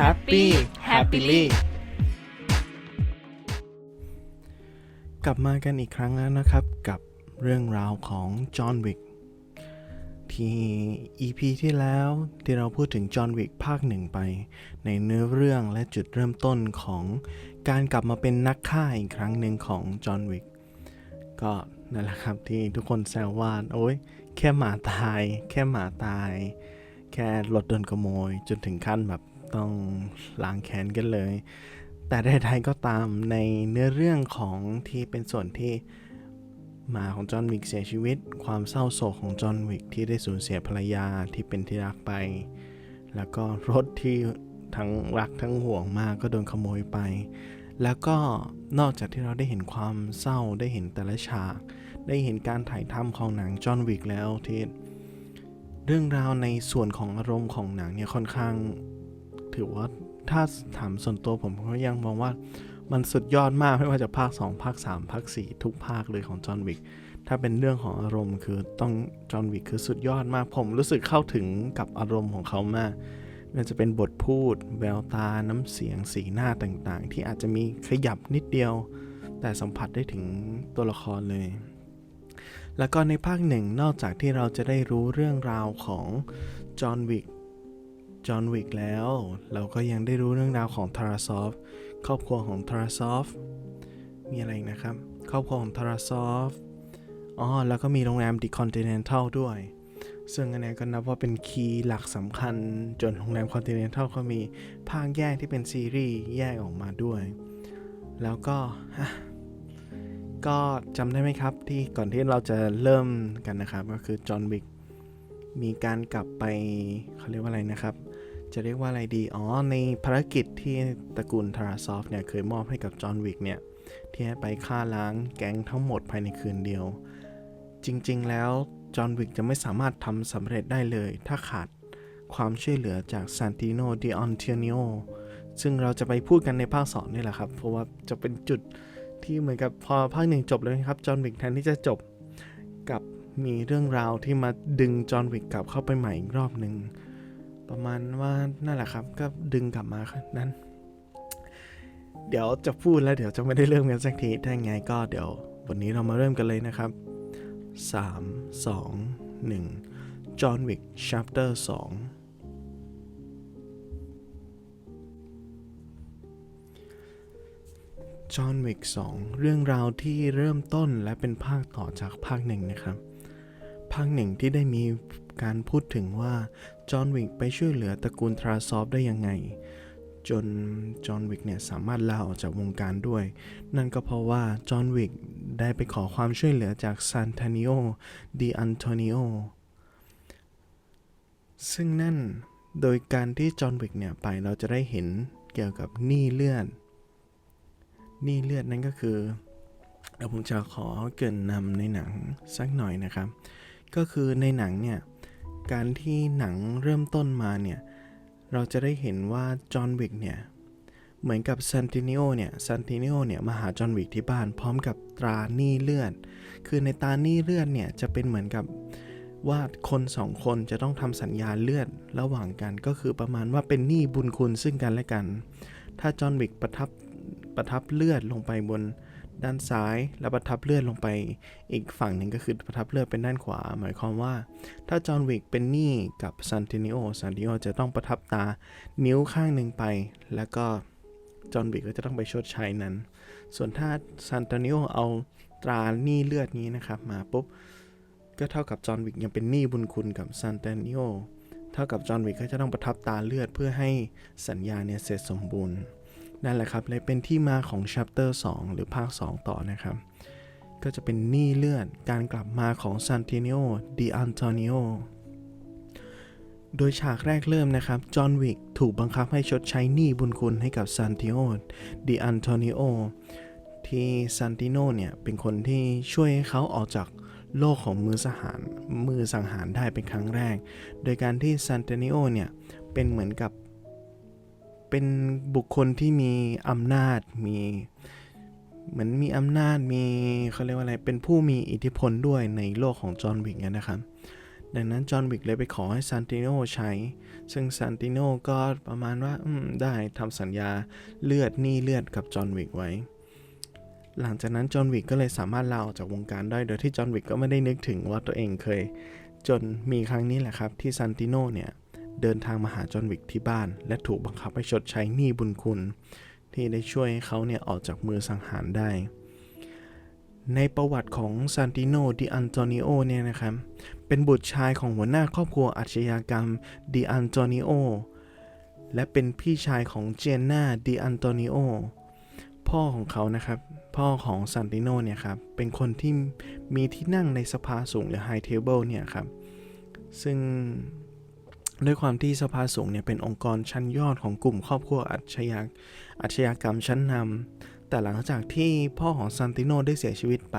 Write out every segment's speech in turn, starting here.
Happy Happily กลับมากันอีกครั้งแล้วนะครับกับเรื่องราวของจอห์นวิกที่ EP ที่แล้วที่เราพูดถึงจอห์นวิกภาคหนึ่งไป ในเนื้อเรื่องและจุดเริ่มต้นของการกลับมาเป็นนักฆ่าอีกครั้งหนึ่งของจอห์นวิกก็นั่นแหละครับที่ทุกคนแซวว่าโอ้ยแค่หมาตาย แค่หมาตาย แค่รถโดนขโมยจนถึงขั้นแบบ ต้องล้างแค้นกันเลย แต่ใดๆก็ตามในเนื้อเรื่องของที่เป็นส่วนที่หมาของจอห์นวิกเสียชีวิต ความเศร้าโศกของจอห์นวิกที่ได้สูญเสียภรรยาที่เป็นที่รักไป แล้วก็รถที่ทั้งรักทั้งห่วงมากก็โดนขโมยไป แล้วก็นอกจากที่เราได้เห็นความเศร้าได้เห็นแต่ละฉาก ได้เห็นการถ่ายทำของหนังจอห์นวิกแล้วที่เรื่องราวในส่วนของอารมณ์ของหนังเนี่ยค่อนข้าง ถือว่าถ้าถามส่วนตัวผมก็ยังมองว่ามันสุดยอดมากไม่ว่าจะภาค 2 ภาค 3 ภาค 4 ทุกภาคเลยของจอห์นวิกถ้าเป็นเรื่องของอารมณ์คือต้องจอห์นวิกคือสุดยอดมากผมรู้สึกเข้าถึงกับอารมณ์ของเขามากไม่ว่าจะเป็นบทพูด แววตาน้ำเสียงสีหน้าต่างๆ ที่อาจจะมีขยับนิดเดียว แต่สัมผัสได้ถึงตัวละครเลย แล้วก็ในภาคหนึ่งนอกจากที่เราจะได้รู้เรื่องราวของจอห์นวิก จอห์นวิกแล้ว เราก็ยังได้รู้เรื่องราวของทาราซอฟครอบครัวของทาราซอฟมีอะไรนะครับ ครอบครัวของทาราซอฟอ๋อแล้วก็มีโรงแรมดิคอนติเนนทัลด้วย ซึ่งอันนี้ก็นับว่าเป็นคีย์หลักสำคัญ จนโรงแรมคอนติเนนทัลเขามีภาคแยกที่เป็นซีรีส์แยกออกมาด้วย แล้วก็ก็จำได้ไหมครับที่ก่อนที่เราจะเริ่มกันนะครับ ก็คือจอห์นวิกมีการกลับไปเขาเรียกว่าอะไรนะครับ จะเรียกว่าอะไรดี อ๋อ ในภารกิจที่ตระกูลทาราซอฟเนี่ย เคยมอบให้กับจอห์นวิกเนี่ย ที่ให้ไปฆ่าล้างแก๊งทั้งหมดภายในคืนเดียว จริงๆ แล้วจอห์นวิกจะไม่สามารถทำสำเร็จได้เลย ถ้าขาดความช่วยเหลือจากซานติโนดิออนเทเนโอซึ่งเราจะไปพูดกันในภาคสองนี่แหละครับ เพราะว่าจะเป็นจุดที่เหมือนกับพอภาคหนึ่งจบเลยครับ จอห์นวิกแทนที่จะจบกับมีเรื่องราวที่มาดึงจอห์นวิกกลับเข้าไปใหม่อีกรอบหนึ่ง ประมาณว่านั่นแหละครับ ก็ดึงกลับมาครับนั้น เดี๋ยวจะพูดแล้วเดี๋ยวจะไม่ได้เริ่มกันสักทีถ้าไงก็เดี๋ยววันนี้เรามาเริ่มกันเลยนะครับ 3 2 1 John Wick Chapter 2จอห์นวิก2เรื่องราวที่เริ่มต้นและเป็นภาคต่อจากภาคหนึ่งนะครับ ภาคหนึ่งที่ได้มีการพูดถึงว่า จอห์นวิกไปช่วยเหลือตระกูลทราซอฟได้ยังไง จนจอห์นวิกเนี่ยสามารถลาออกจากวงการด้วย นั่นก็เพราะว่าจอห์นวิกได้ไปขอความช่วยเหลือจากซานตานิโอดิอันโทนิโอซึ่งนั่นโดยการที่จอห์นวิกเนี่ยไปเราจะได้เห็นเกี่ยวกับหนี้เลือดหนี้เลือดนั่นก็คือเดี๋ยวผมจะขอเกินนำในหนังสักหน่อยนะครับ ก็คือในหนังเนี่ย การที่หนังเริ่มต้นมาเนี่ย เราจะได้เห็นว่าจอห์นวิกเนี่ย เหมือนกับซันติเนโอเนี่ยซันติเนโอเนี่ยมาหาจอห์นวิกที่บ้านพร้อมกับตราหนี้เลือด คือในตราหนี้เลือดเนี่ยจะเป็นเหมือนกับว่าคนสองคนจะต้องทำสัญญาเลือดระหว่างกันก็คือประมาณว่าเป็นหนี้บุญคุณซึ่งกันและกัน ถ้าจอห์นวิกประทับประทับเลือดลงไปบน ด้านซ้าย แล้วประทับเลือดลงไปอีกฝั่งหนึ่งก็คือประทับเลือดเป็นด้านขวา หมายความว่า ถ้าจอห์นวิกเป็นหนี้กับซันตินิโอซันตินิโอจะต้องประทับตานิ้วข้างหนึ่งไป แล้วก็จอห์นวิกก็จะต้องไปชดใช้นั้น ส่วนถ้าซันตินิโอเอาตราหนี้เลือดนี้นะครับ มาปุ๊บก็เท่ากับจอห์นวิกยังเป็นหนี้บุญคุณกับซันตินิโอเท่ากับจอห์นวิกก็จะต้องประทับตาเลือดเพื่อให้สัญญาเนี่ยเสร็จสมบูรณ์ นั่นแหละครับเลยเป็นที่มาของ chapter 2 หรือภาค 2 ต่อนะครับ ก็จะเป็นหนี้เลือดการกลับมาของซันติเนโอดิอันโตนิโอโดยฉากแรกเริ่มนะครับ จอห์นวิกถูกบังคับให้ชดใช้หนี้บุญคุณให้กับซันติโอดิอันโตนิโอที่ซันติโนเนี่ย เป็นคนที่ช่วยให้เขาออกจากโลกของมือสหารมือสังหารได้เป็นครั้งแรก โดยการที่ซันตินิโอเนี่ย เป็นเหมือนกับ เป็นบุคคลที่มีอำนาจมีเหมือนมีอำนาจมีเขาเรียกว่าอะไรเป็นผู้มีอิทธิพลด้วยในโลกของจอห์นวิกนะครับ ดังนั้นจอห์นวิกเลยไปขอให้ซันติโนใช้ ซึ่งซันติโนก็ประมาณว่าได้ทำสัญญาเลือดหนี้เลือดกับจอห์นวิกไว้ หลังจากนั้นจอห์นวิกก็เลยสามารถลาออกจากวงการได้โดยที่จอห์นวิกก็ไม่ได้นึกถึงว่าตัวเองเคย จนมีครั้งนี้แหละครับที่ซันติโนเนี่ย เดินทางมาหาจอห์นวิกที่บ้าน และถูกบังคับให้ชดใช้หนี้บุญคุณ ที่ได้ช่วยให้เขาเนี่ยออกจากมือสังหารได้ ในประวัติของซันติโนดิอันโตนิโอเนี่ยนะครับเป็นบุตรชายของหัวหน้าครอบครัวอาชญากรรมดิอันโตนิโอและเป็นพี่ชายของเจนนาดิอันโตนิโอพ่อของเขานะครับ พ่อของซันติโนเนี่ยครับ เป็นคนที่มีที่นั่งในสภาสูงหรือไฮเทเบิลเนี่ยครับ ซึ่ง ด้วยความที่สภาสูงเนี่ยเป็นองค์กรชั้นยอดของกลุ่มครอบครัวอาชญาอาชญากรรมชั้นนำแต่หลังจากที่พ่อของซันติโนได้เสียชีวิตไป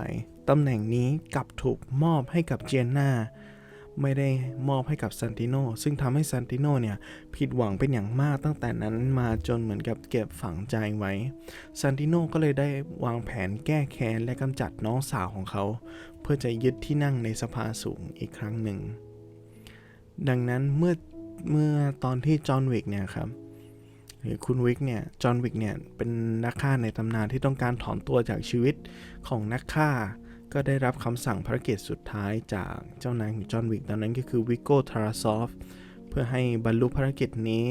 ตำแหน่งนี้กลับถูกมอบให้กับเจนนาไม่ได้มอบให้กับซันติโนซึ่งทำให้ซันติโนเนี่ยผิดหวังเป็นอย่างมากตั้งแต่นั้นมาจนเหมือนกับเก็บฝังใจไว้ซันติโนก็เลยได้วางแผนแก้แค้นและกำจัดน้องสาวของเขา เพื่อจะยึดที่นั่งในสภาสูงอีกครั้งหนึ่ง ดังนั้นเมื่อเมื่อตอนที่จอห์นวิกเนี่ยครับหรือคุณวิกเนี่ยจอห์นวิกเนี่ยเป็นนักฆ่าในตำนานที่ต้องการถอนตัวจากชีวิตของนักฆ่า ก็ได้รับคำสั่งภารกิจสุดท้ายจากเจ้านายของจอห์นวิกตอนนั้นก็คือวิโก้ทาราซอฟเพื่อให้บรรลุภารกิจนี้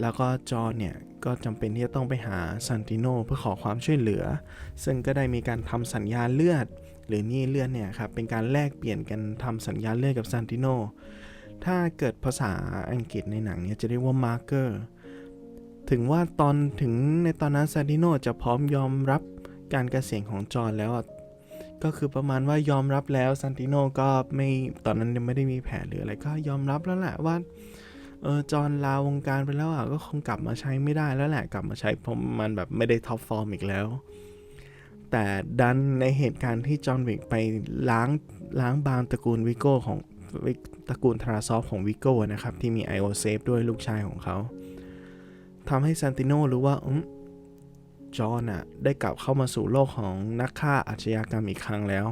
แล้วก็จอห์นเนี่ยก็จำเป็นที่จะต้องไปหาซันติโนเพื่อขอความช่วยเหลือ ซึ่งก็ได้มีการทำสัญญาเลือด หรือนี่เลือดเนี่ยครับเป็นการแลกเปลี่ยนกันทำสัญญาเลือดกับซันติโน ถ้าเกิดภาษาอังกฤษในหนังเนี่ยจะเรียกว่ามาร์เกอร์ถึงว่าตอนถึงในตอนนั้นซาดิโนจะพร้อมยอมรับการกรเกษียณของจอห์นแล้ว ก็คือประมาณว่ายอมรับแล้วซันติโนก็ไม่ตอนนั้นยังไม่ได้มีแผลหรืออะไรก็ยอมรับแล้วแหละว่าเออจอห์นลาวงการไปแล้วอะก็คงกลับมาใช้ไม่ได้แล้วแหละกลับมาใช้เพราะมันแบบไม่ได้ท็อปฟอร์มอีกแล้ว แต่ดันในเหตุการณ์ที่จอห์นวิกไปล้างล้างบางตระกูลวิโก้ของ ตระกูลทราซอฟของวิโก้นะครับ ที่มีไอโอเซฟด้วยลูกชายของเขาทำให้ซันติโนรู้ว่าอจอห์นอะได้กลับเข้ามาสู่โลกของนักฆ่าอาชญากรรมอีกครั้งแล้ว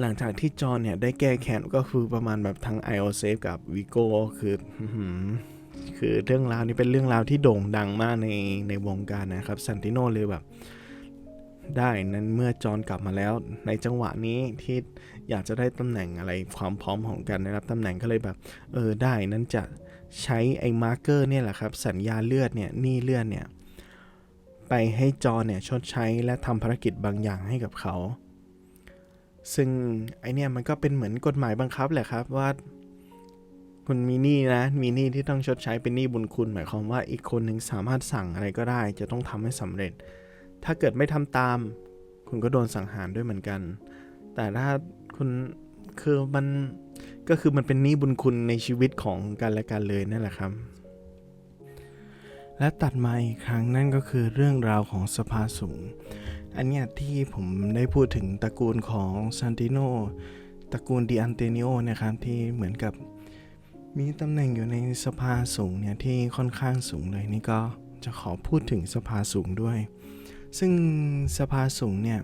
หลังจากที่จอห์นเนี่ยได้แก้แค้นก็คือประมาณแบบทั้ง i o s a f e กับ Vigo คืออื้อหือคือเรื่องราวนี้เป็นเรื่องราวที่โด่งดังมากในในวงการนะครับซันติโนเลยแบบได้นั้นเมื่อจอห์นกลับมาแล้ว ในจังหวะนี้ที่ อยากจะได้ตำแหน่งอะไรความพร้อมของการได้รับตำแหน่งก็เลยแบบ เออได้นั้นจะใช้ไอ้มาร์เกอร์เนี่ยแหละครับ สัญญาเลือดเนี่ยหนี่เลือดเนี่ย ไปให้จอเนี่ยชดใช้และทำภารกิจบางอย่างให้กับเขา ซึ่งไอเนี่ยมันก็เป็นเหมือนกฎหมายบังคับแหละครับว่า คุณมีหนี้นะมีหนี้ที่ต้องชดใช้เป็นหนี้บุญคุณ หมายความว่าอีกคนหนึ่งสามารถสั่งอะไรก็ได้ จะต้องทำให้สำเร็จ ถ้าเกิดไม่ทำตาม คุณก็โดนสังหารด้วยเหมือนกัน แต่ถ้า คุณคือมันก็คือมันเป็นหนี้บุญคุณในชีวิตของกันและกันเลยนั่นแหละครับ และตัดมาอีกครั้งนั่นก็คือเรื่องราวของสภาสูง อันเนี้ยที่ผมได้พูดถึงตระกูลของซันติโนตระกูลดิอันเตนิโอนะครับที่เหมือนกับมีตำแหน่งอยู่ในสภาสูงเนี่ยที่ค่อนข้างสูงเลยนี่ก็จะขอพูดถึงสภาสูงด้วย ซึ่งสภาสูงเนี่ย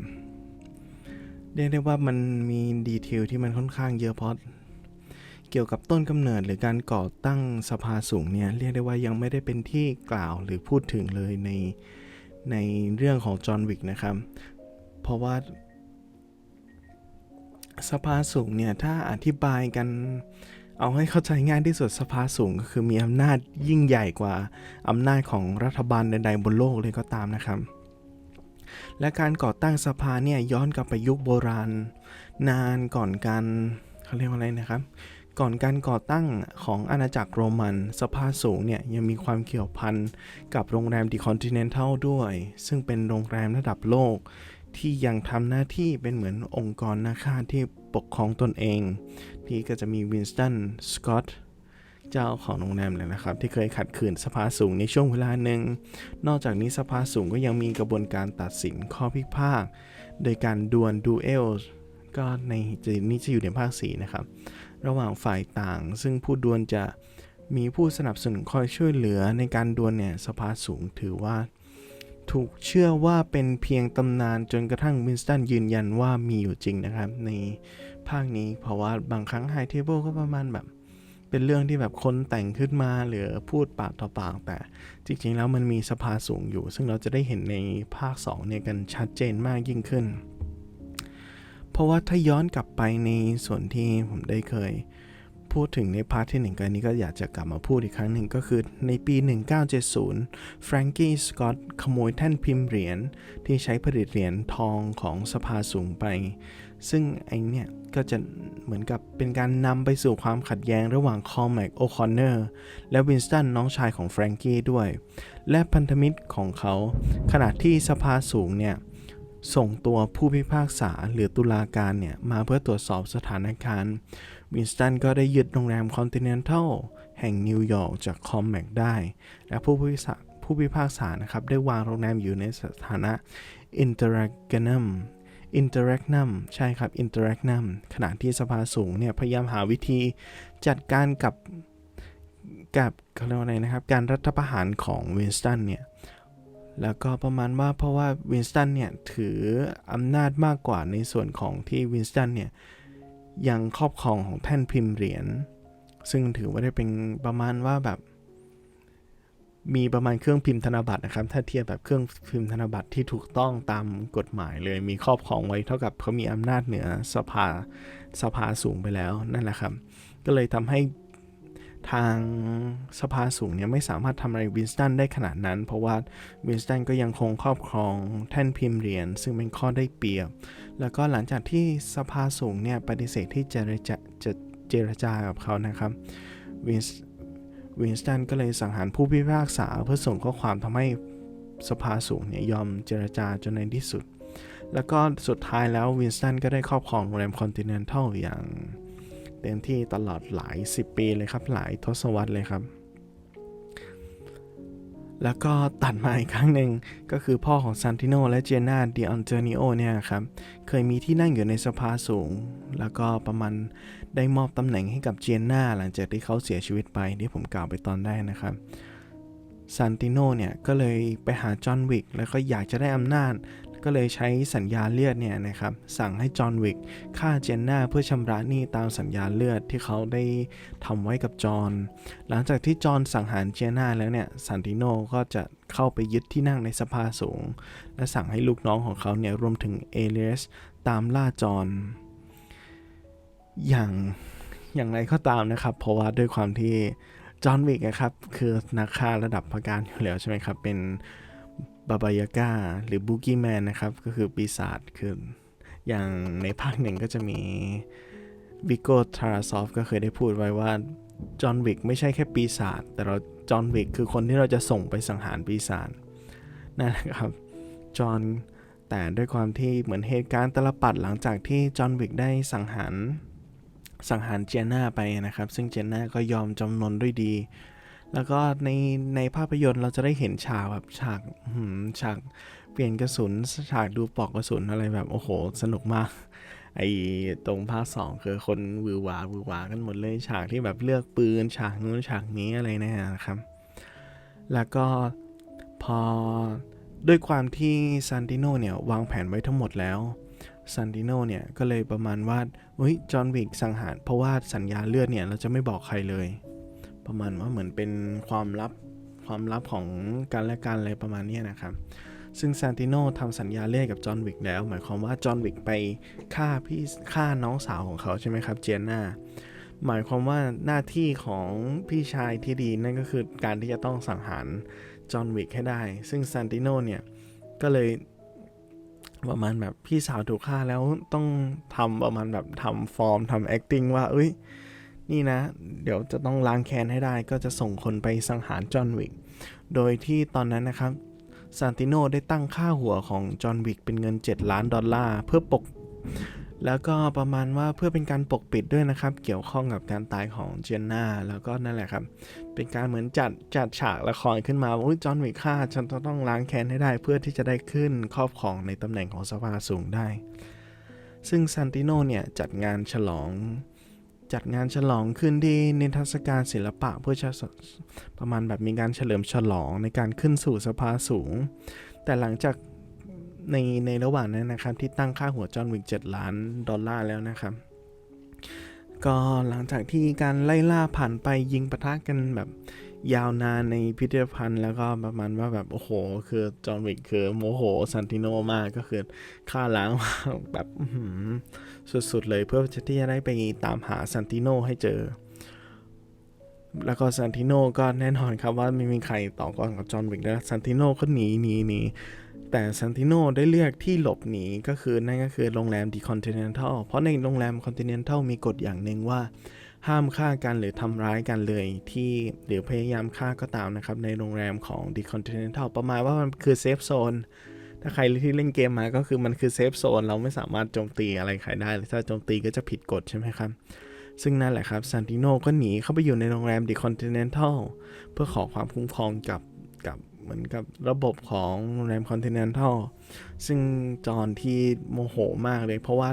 เรียกได้ว่ามันมีดีเทลที่มันค่อนข้างเยอะเพราะเกี่ยวกับต้นกำเนิดหรือการก่อตั้งสภาสูงเนี่ยเรียกได้ว่ายังไม่ได้เป็นที่กล่าวหรือพูดถึงเลยในในเรื่องของจอห์นวิกนะครับ เพราะว่าสภาสูงเนี่ยถ้าอธิบายกันเอาให้เข้าใจง่ายที่สุดสภาสูงก็คือมีอำนาจยิ่งใหญ่กว่าอำนาจของรัฐบาลใดๆบนโลกเลยก็ตามนะครับ และการก่อตั้งสภาเนี่ยย้อนกลับไปยุคโบราณ นานก่อนการเขาเรียกว่าอะไรนะครับ ก่อนการก่อตั้งของอาณาจักรโรมัน สภาสูงเนี่ยยังมีความเกี่ยวพันกับโรงแรมดิคอนติเนนทัลด้วย ซึ่งเป็นโรงแรมระดับโลก ที่ยังทำหน้าที่เป็นเหมือนองค์กรนาคาที่ปกครองตนเอง ที่ก็จะมีวินสตัน สกอต เจ้าของโรงแรมเลยนะครับ ที่เคยขัดขืนสภาสูงในช่วงเวลาหนึ่ง นอกจากนี้สภาสูงก็ยังมีกระบวนการตัดสินข้อพิพาทโดยการดวลดูเอลก็ในนี่จะอยู่ในภาคสีนะครับ ระหว่างฝ่ายต่าง ซึ่งผู้ดวลจะมีผู้สนับสนุนคอยช่วยเหลือในการดวลเนี่ยสภาสูงถือว่า ถูกเชื่อว่าเป็นเพียงตำนานจนกระทั่งวินสตันยืนยันว่ามีอยู่จริงนะครับ ในภาคนี้เพราะว่าบางครั้งไฮเทเบิลก็ประมาณแบบ เป็นเรื่องที่แบบคนแต่งขึ้นมาหรือพูดปากต่อปากแต่จริงๆแล้วมันมีสภาสูงอยู่ ซึ่งเราจะได้เห็นในภาค2เนี่ยกันชัดเจนมากยิ่งขึ้น เพราะว่าถ้าย้อนกลับไปในส่วนที่ผมได้เคย พูดถึงในพาร์ทที่หนึ่งกันนี้ก็อยากจะกลับมาพูดอีกครั้งหนึ่งก็คือในปี 1970 แฟรงกี้สกอตขโมยแท่นพิมพ์เหรียญที่ใช้ผลิตเหรียญทองของสภาสูงไป ซึ่งไอเนี่ยก็จะเหมือนกับเป็นการนำไปสู่ความขัดแย้งระหว่างคอมแมกโอคอนเนอร์และวินสตันน้องชายของแฟรงกี้ด้วย และพันธมิตรของเขา ขณะที่สภาสูงเนี่ย ส่งตัวผู้พิพากษาหรือตุลาการเนี่ย มาเพื่อตรวจสอบสถานการณ์ วินสตันก็ได้ยึดโรงแรมคอนติเนนทัลแห่งนิวยอร์กจากคอมแมกได้ และผู้พิพากษาผู้พิพากษานะครับ ได้วางโรงแรมอยู่ในสถานะ Interagenum Interagnum ใช่ครับ Interagnum ขณะที่สภาสูงเนี่ยพยายามหาวิธีจัดการกับกับเขาเรียกว่าอะไรนะครับ การรัฐประหารของวินสตันเนี่ย แล้วก็ประมาณว่าเพราะว่าวินสตันเนี่ยถืออำนาจมากกว่าในส่วนของที่วินสตันเนี่ยยังครอบครองของแท่นพิมพ์เหรียญซึ่งถือว่าได้เป็นประมาณว่าแบบ มีประมาณเครื่องพิมพ์ธนบัตรนะครับ ถ้าเทียบแบบเครื่องพิมพ์ธนบัตรที่ถูกต้องตามกฎหมายเลย มีครอบครองไว้เท่ากับเขามีอำนาจเหนือสภาสภาสูงไปแล้วนั่นแหละครับ ก็เลยทำให้ทางสภาสูงเนี่ยไม่สามารถทำอะไรวินสตันได้ขนาดนั้น เพราะว่าวินสตันก็ยังคงครอบครองแท่นพิมพ์เหรียญซึ่งเป็นข้อได้เปรียบ แล้วก็หลังจากที่สภาสูงเนี่ยปฏิเสธที่จรจาจะเจรจากับเขานะครับวิน วินสตันก็เลยสังหารผู้พิพากษาเพื่อส่งข้อความทำให้สภาสูงเนี่ยยอมเจรจาจนในที่สุด แล้วก็สุดท้ายแล้ววินสตันก็ได้ครอบครองโรงแรมคอนติเนนทัลอย่างเต็มที่ตลอดหลาย 10 ปีเลยครับ หลายทศวรรษเลยครับ แล้วก็ตัดมาอีกครั้งหนึ่งก็คือพ่อของซันติโนและเจน่าดิออนเจนิโอเนี่ยครับ เคยมีที่นั่งอยู่ในสภาสูง แล้วก็ประมาณ ได้มอบตำแหน่งให้กับเจน่าหลังจากที่เขาเสียชีวิตไปที่ผมกล่าวไปตอนแรกนะครับซันติโนเนี่ยก็เลยไปหาจอห์นวิกแล้วก็อยากจะได้อำนาจ ก็เลยใช้สัญญาเลือดเนี่ยนะครับสั่งให้จอห์นวิกฆ่าเจนน่าเพื่อชำระหนี้ตามสัญญาเลือดที่เขาได้ทำไว้กับจอห์นหลังจากที่จอห์นสังหารเจนน่าแล้วเนี่ยซันติโนก็จะเข้าไปยึดที่นั่งในสภาสูง และสั่งให้ลูกน้องของเขาเนี่ยรวมถึงเอเลียสตามล่าจอห์น อย่างอย่างไรก็ตามนะครับ เพราะว่าด้วยความที่จอห์นวิกนะครับ คือนักฆ่าระดับพระการอยู่แล้วใช่ไหมครับ เป็นบาบายาก้าหรือบูกี้แมนนะครับ ก็คือปีศาจคืออย่างในภาคหนึ่งก็จะมีวิโกทาราซอฟก็เคยได้พูดไว้ว่าจอห์นวิกไม่ใช่แค่ปีศาจแต่เราจอห์นวิกคือคนที่เราจะส่งไปสังหารปีศาจนั่นแหละครับจอห์นแต่ด้วยความที่เหมือนเหตุการณ์ตลปัดหลังจากที่จอห์นวิกได้สังหาร สังหารเจนน่าไปนะครับ ซึ่งเจนน่าก็ยอมจำนนด้วยดี แล้วก็ในในภาพยนตร์เราจะได้เห็นฉากแบบฉากฉากเปลี่ยนกระสุนฉากดูปอกกระสุนอะไรแบบโอ้โห สนุกมากไอตรงภาคสองคือคนวือวาวือวากันหมดเลยฉากที่แบบเลือกปืนฉากนู้นฉากนี้อะไรเนะนะครับ แล้วก็พอด้วยความที่ซันติโนเนี่ยวางแผนไว้ทั้งหมดแล้ว ซันติโนเนี่ยก็เลยประมาณว่าเฮ้ยจอห์นวิกสังหารเพราะว่าสัญญาเลือดเนี่ยเราจะไม่บอกใครเลย ประมาณว่าเหมือนเป็นความลับความลับของกันและกันอะไรประมาณนี้นะครับ ซึ่งซานติโนทำสัญญาเลือดกับจอห์นวิกแล้ว หมายความว่าจอห์นวิกไปฆ่าพี่ฆ่าน้องสาวของเขาใช่ไหมครับเจนน่าหมายความว่าหน้าที่ของพี่ชายที่ดีนั่นก็คือการที่จะต้องสังหารจอห์นวิกให้ได้ ซึ่งซานติโนเนี่ยก็เลย ประมาณแบบพี่สาวถูกฆ่าแล้วต้องทำประมาณแบบทำฟอร์มทำ acting ว่า เอ้ย นี่นะ เดี๋ยวจะต้องล้างแค้นให้ได้ ก็จะส่งคนไปสังหารจอห์นวิก โดยที่ตอนนั้นนะครับซานติโนได้ตั้งค่าหัวของจอห์นวิกเป็นเงิน 7 ล้านดอลลาร์เพื่อปก แล้วก็ประมาณว่าเพื่อเป็นการปกปิดด้วยนะครับ เกี่ยวข้องกับการตายของเจนน่าแล้วก็นั่นแหละครับ เป็นการเหมือนจัดจัดฉากละครขึ้นมาว่าอุ๊ยจอห์นวิกฆ่าฉันต้องล้างแค้นให้ได้เพื่อที่จะได้ขึ้นครอบครองในตำแหน่งของสภาสูงได้ ซึ่งซันติโนเนี่ยจัดงานฉลองจัดงานฉลองขึ้นที่นิทรรศการศิลปะเพื่อจะประมาณแบบมีการเฉลิมฉลองในการขึ้นสู่สภาสูง แต่หลังจาก ในในระหว่างนั้นนะครับที่ตั้งค่าหัวจอห์นวิก7ล้านดอลลาร์แล้วนะครับ ก็หลังจากที่การไล่ล่าผ่านไปยิงปะทะกันแบบยาวนานในพิพิธภัณฑ์แล้วก็ประมาณว่าแบบ โอ้โห คือจอห์นวิกคือโมโหซันติโนมากก็คือฆ่าล้างแบบสุดๆเลยเพื่อที่จะได้ไปตามหาซันติโนให้เจอ แล้วก็ซันติโนก็แน่นอนครับว่าไม่มีใครต่อกรกับจอห์นวิกแล้วซันติโนก็หนีหนีหนี แต่ซันติโนได้เลือกที่หลบหนีก็คือนั่นก็คือโรงแรมดีคอนติเนนทัลเพราะในโรงแรมคอนติเนนทัลมีกฎอย่างหนึ่งว่า ห้ามฆ่ากันหรือทำร้ายกันเลยที่หรือพยายามฆ่าก็ตามนะครับ ในโรงแรมของ The Continental ประมาณว่ามันคือเซฟโซนถ้าใครที่เล่นเกมมาก็คือมันคือเซฟโซนเราไม่สามารถโจมตีอะไรใครได้ถ้าโจมตีก็จะผิดกฎใช่ไหมครับ ซึ่งนั่นแหละครับซันติโนก็หนีเข้าไปอยู่ในโรงแรม The Continental เพื่อขอความคุ้มครองกับกับ เหมือนกับระบบของโรงแรม Continental ซึ่งจอนที่โมโหมากเลย เพราะว่า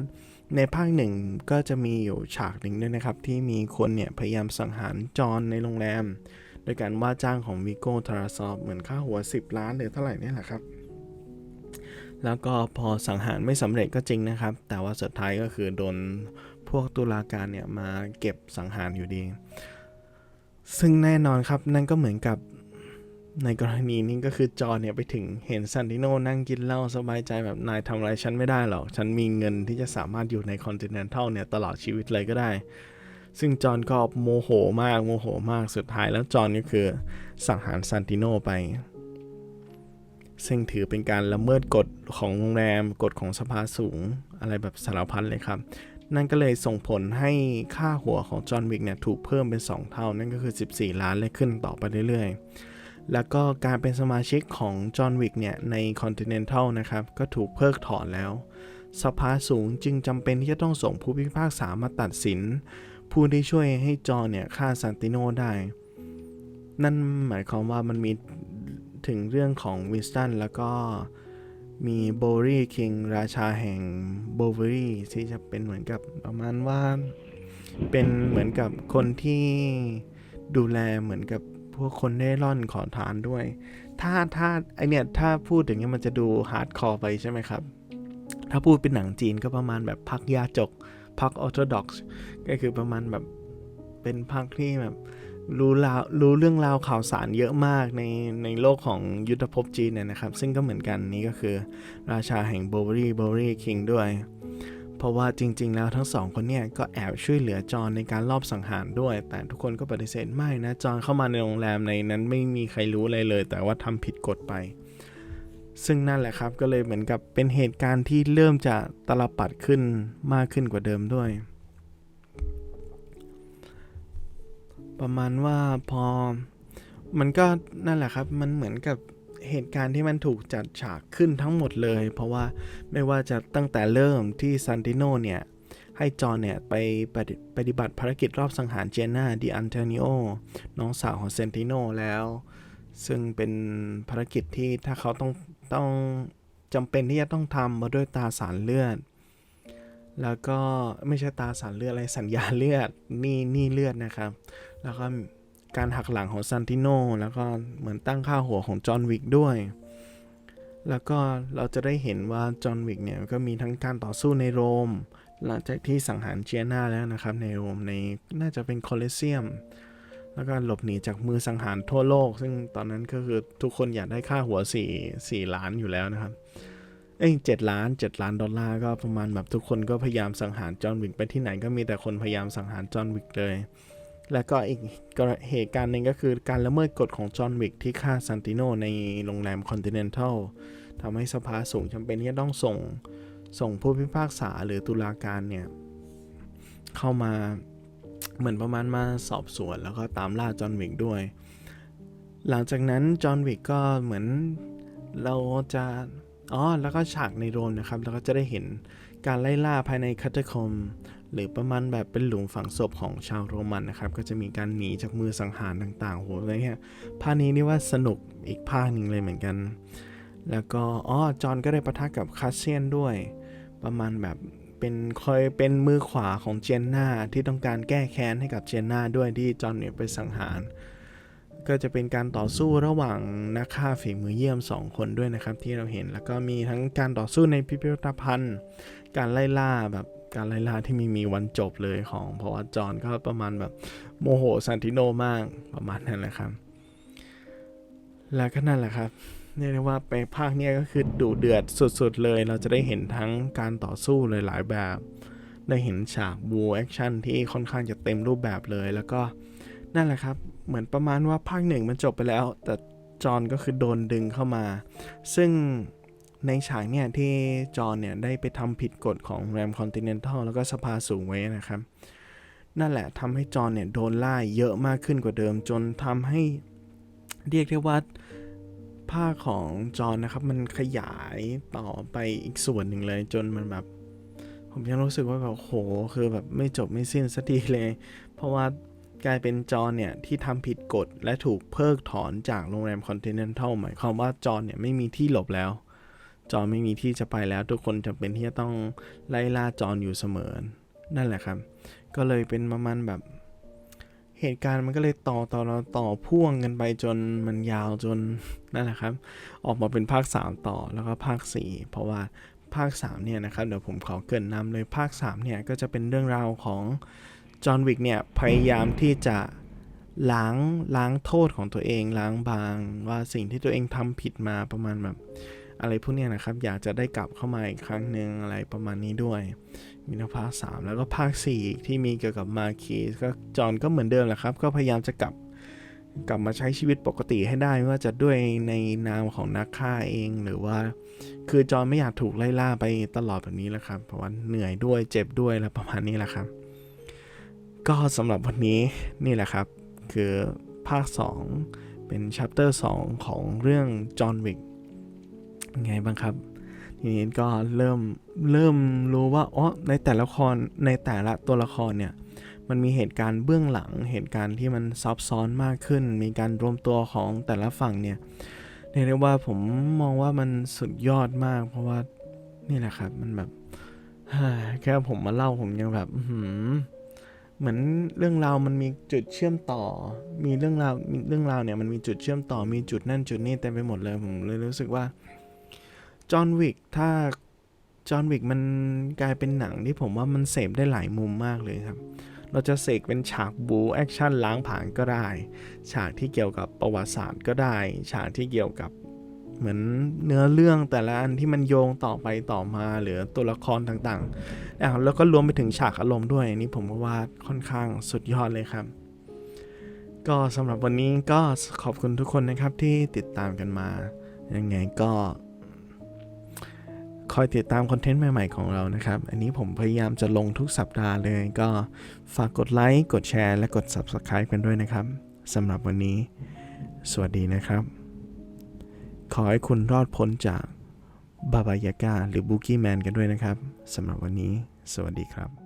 ในภาคหนึ่งก็จะมีอยู่ฉากหนึ่งด้วยนะครับ ที่มีคนเนี่ย พยายามสังหารจอนในโรงแรม โดยการว่าจ้างของวิโก้ทาราซอฟเหมือนค่าหัว 10 ล้านหรือเท่าไหร่นี่แหละครับ แล้วก็พอสังหารไม่สำเร็จก็จริงนะครับ แต่ว่าสุดท้ายก็คือโดนพวกตุลาการเนี่ยมาเก็บสังหารอยู่ดี ซึ่งแน่นอนครับนั่นก็เหมือนกับ ในกรณีนี้ก็คือจอเนี่ยไปถึงเห็นซันติโนนั่งกินเหล้าสบายใจแบบนายทำอะไรฉันไม่ได้หรอก ฉันมีเงินที่จะสามารถอยู่ในคอนติเนนทัลเนี่ยตลอดชีวิตเลยก็ได้ ซึ่งจอนก็โมโหมากโมโหมากสุดท้ายแล้วจอนก็คือสังหารซันติโนไป ซึ่งถือเป็นการละเมิดกฎของโรงแรมกฎของสภาสูงอะไรแบบสารพัดเลยครับ นั่นก็เลยส่งผลให้ค่าหัวของจอห์นวิกเนี่ยถูกเพิ่มเป็น 2 เท่า นั่นก็คือ 14 ล้านและขึ้นต่อไปเรื่อยๆ แล้วก็การเป็นสมาชิกของจอห์นวิกเนี่ยใน Continental นะครับ ก็ถูกเพิกถอนแล้ว สภาสูงจึงจำเป็นที่จะต้องส่งผู้พิพากษามาตัดสิน ผู้ที่ช่วยให้จอห์นเนี่ยฆ่าซันติโนได้ นั่นหมายความว่ามันมีถึงเรื่องของวินสตันแล้วก็มีโบรีคิงราชาแห่งโบเวอรี่ที่จะเป็นเหมือนกับประมาณว่า เป็นเหมือนกับคนที่ดูแลเหมือนกับ พวกคนเร่ร่อนขอทานด้วย ถ้าถ้าไอเนี่ยถ้าพูดถึงเนี้ยมันจะดูฮาร์ดคอร์ไปใช่ไหมครับ ถ้าพูดเป็นหนังจีนก็ประมาณแบบพักยาจกพักออร์โธดอกซ์ก็คือประมาณแบบเป็นพักที่แบบรู้ราวรู้เรื่องราวข่าวสารเยอะมากในในโลกของยุทธภพจีนเนี่ยนะครับ ซึ่งก็เหมือนกันนี้ก็คือราชาแห่งโบเวอรี่โบเวอรี่คิงด้วย ราะว่าจริง ๆ แล้วทั้งสองคนเนี่ยก็แอบช่วยเหลือจอนในการลอบสังหารด้วย แต่ทุกคนก็ปฏิเสธไม่นะจอนเข้ามาในโรงแรมในนั้นไม่มีใครรู้อะไรเลย แต่ว่าทำผิดกฎไป ซึ่งนั่นแหละครับก็เลยเหมือนกับเป็นเหตุการณ์ที่เริ่มจะตลปัดขึ้นมากขึ้นกว่าเดิมด้วย ประมาณว่าพอมันก็นั่นแหละครับ มันเหมือนกับ เหตุการณ์ที่มันถูกจัดฉากขึ้นทั้งหมดเลย เพราะว่าไม่ว่าจะตั้งแต่เริ่มที่ซันติโนเนี่ย ให้จอนเนี่ยไปปฏิปฏิบัติภารกิจรอบสังหารเจน่าดิอันเทนิโอน้องสาวของเซนติโนแล้ว ซึ่งเป็นภารกิจที่ถ้าเขาต้องต้องจำเป็นที่จะต้องทำมาด้วยตาสารเลือด แล้วก็ไม่ใช่ตาสารเลือดอะไรสัญญาเลือดนี่นี่เลือดนะครับ แล้วก็ การหักหลังของซันติโนแล้วก็เหมือนตั้งค่าหัวของจอห์นวิกด้วย แล้วก็เราจะได้เห็นว่าจอห์นวิกเนี่ยก็มีทั้งการต่อสู้ในโรม หลังจากที่สังหารเจียนาแล้วนะครับในโรมในน่าจะเป็นโคลอเซียม แล้วก็หลบหนีจากมือสังหารทั่วโลก ซึ่งตอนนั้นก็คือทุกคนอยากได้ค่าหัว4 4ล้านอยู่แล้วนะครับเอ้ยเจ็ดล้านเจ็ดล้านดอลลาร์ก็ประมาณแบบทุกคนก็พยายามสังหารจอห์นวิกไปที่ไหนก็มีแต่คนพยายามสังหารจอห์นวิกเลย แล้วก็อีกเหตุการณ์หนึ่งก็คือการละเมิดกฎของจอห์นวิกที่ฆ่าซันติโนในโรงแรมคอนติเนนทัลทำให้สภาสูงจำเป็นที่จะต้องส่งส่งผู้พิพากษาหรือตุลาการเนี่ย เข้ามาเหมือนประมาณมาสอบสวนแล้วก็ตามล่าจอห์นวิกด้วย หลังจากนั้นจอห์นวิกก็เหมือนเราจะอ๋อแล้วก็ฉากในโรมนะครับ แล้วก็จะได้เห็นการไล่ล่าภายในคาตาคอม หรือประมาณแบบเป็นหลุมฝังศพของชาวโรมันนะครับ ก็จะมีการหนีจากมือสังหารต่างๆโหอะไรเงี้ยภาคนี้นี่ว่าสนุกอีกภาคหนึ่งเลยเหมือนกัน แล้วก็อ๋อจอห์นก็ได้ปะทะกับคาสเซียนด้วย ประมาณแบบเป็นคอยเป็นมือขวาของเจนนาที่ต้องการแก้แค้นให้กับเจนนาด้วยที่จอห์นเนี่ยไปสังหารก็จะเป็นการต่อสู้ระหว่างนักฆ่าฝีมือเยี่ยม 2 คนด้วยนะครับที่เราเห็นแล้วก็มีทั้งการต่อสู้ในพิพิธภัณฑ์ การไล่ล่าแบบการไล่ล่าที่ไม่มีวันจบเลยของเพราะว่าจอห์นก็ประมาณแบบโมโหซันติโนมากประมาณนั้นแหละครับ แล้วก็นั่นแหละครับเรียกได้ว่าไปภาคเนี้ยก็คือดุเดือดสุดๆเลย เราจะได้เห็นทั้งการต่อสู้เลยหลายแบบ ได้เห็นฉากบูแอคชั่นที่ค่อนข้างจะเต็มรูปแบบเลย แล้วก็นั่นแหละครับ เหมือนประมาณว่าภาคหนึ่งมันจบไปแล้ว แต่จอห์นก็คือโดนดึงเข้ามา ซึ่ง ในฉากเนี่ยที่จอห์นเนี่ยได้ไปทำผิดกฎของแรมคอนติเนนทัลแล้วก็สภาสูงไว้นะครับ นั่นแหละทำให้จอห์นเนี่ยโดนไล่เยอะมากขึ้นกว่าเดิม จนทำให้เรียกได้ว่าภาของจอห์นนะครับ มันขยายต่อไปอีกส่วนหนึ่งเลยจนมันแบบผมยังรู้สึกว่าแบบโหคือแบบไม่จบไม่สิ้นสักทีเลย เพราะว่ากลายเป็นจอห์นเนี่ย ที่ทำผิดกฎและถูกเพิกถอนจากโรงแรมคอนติเนนทัลหมายความว่าจอห์นเนี่ย ไม่มีที่หลบแล้ว จอนไม่มีที่จะไปแล้ว ทุกคนจำเป็นที่จะต้องไล่ล่าจอนอยู่เสมอ นั่นแหละครับ ก็เลยเป็นประมาณแบบ เหตุการณ์มันก็เลยต่อต่อต่อต่อพ่วงกันไปจนมันยาวจนนั่นแหละครับ ออกมาเป็นภาค 3 ต่อแล้วก็ภาค 4 เพราะว่าภาค 3 เนี่ยนะครับ เดี๋ยวผมขอเกินนำเลยภาค 3 เนี่ย ก็จะเป็นเรื่องราวของจอห์นวิกเนี่ย พยายามที่จะล้างล้างโทษของตัวเองล้างบาง ว่าสิ่งที่ตัวเองทำผิดมาประมาณแบบ อะไรพวกนี้นะครับ อยากจะได้กลับเข้ามาอีกครั้งหนึ่งอะไรประมาณนี้ด้วย มีทั้งภาค 3 แล้วก็ภาค 4 ที่มีเกี่ยวกับมาคีสก็จอห์นก็เหมือนเดิมแหละครับ ก็พยายามจะกลับกลับมาใช้ชีวิตปกติให้ได้ไม่ว่าจะด้วยในนามของนักฆ่าเองหรือว่า คือจอห์นไม่อยากถูกไล่ล่าไปตลอดแบบนี้แหละครับ เพราะว่าเหนื่อยด้วยเจ็บด้วยแล้วประมาณนี้แหละครับ ก็สำหรับวันนี้นี่แหละครับ คือภาค 2 เป็นชัปเตอร์ 2 ของเรื่องจอห์นวิก ไงบ้างครับ ทีนี้ก็เริ่มเริ่มรู้ว่าอ๋อในแต่ละครในแต่ละตัวละครเนี่ยมันมีเหตุการณ์เบื้องหลังเหตุการณ์ที่มันซับซ้อนมากขึ้น มีการรวมตัวของแต่ละฝั่งเนี่ยเรียกได้ว่าผมมองว่ามันสุดยอดมาก เพราะว่านี่แหละครับมันแบบแค่ผมมาเล่าผมยังแบบเหมือนเรื่องราวมันมีจุดเชื่อมต่อ มีเรื่องราวเรื่องราวเนี่ยมันมีจุดเชื่อมต่อมีจุดนั่นจุดนี้เต็มไปหมดเลยผมเลยรู้สึกว่า จอห์นวิกถ้าจอห์นวิกมันกลายเป็นหนังที่ผมว่ามันเสพได้หลายมุมมากเลยครับ เราจะเสกเป็นฉากบูแอคชั่นล้างผลาญก็ได้ ฉากที่เกี่ยวกับประวัติศาสตร์ก็ได้ ฉากที่เกี่ยวกับเหมือนเนื้อเรื่องแต่ละอันที่มันโยงต่อไปต่อมาหรือตัวละครต่างๆแล้วก็รวมไปถึงฉากอารมณ์ด้วยอันนี้ผมว่าค่อนข้างสุดยอดเลยครับ ก็สำหรับวันนี้ก็ขอบคุณทุกคนนะครับที่ติดตามกันมา ยังไงก็ คอยติดตามคอนเทนต์ใหม่ๆของเรานะครับ อันนี้ผมพยายามจะลงทุกสัปดาห์เลย ก็ฝากกดไลค์ กดแชร์ และกด Subscribe กันด้วยนะครับสำหรับวันนี้ สวัสดีนะครับ ขอให้คุณรอดพ้นจากบาบายากาหรือบูกี้แมนกันด้วยนะครับสำหรับวันนี้ สวัสดีครับ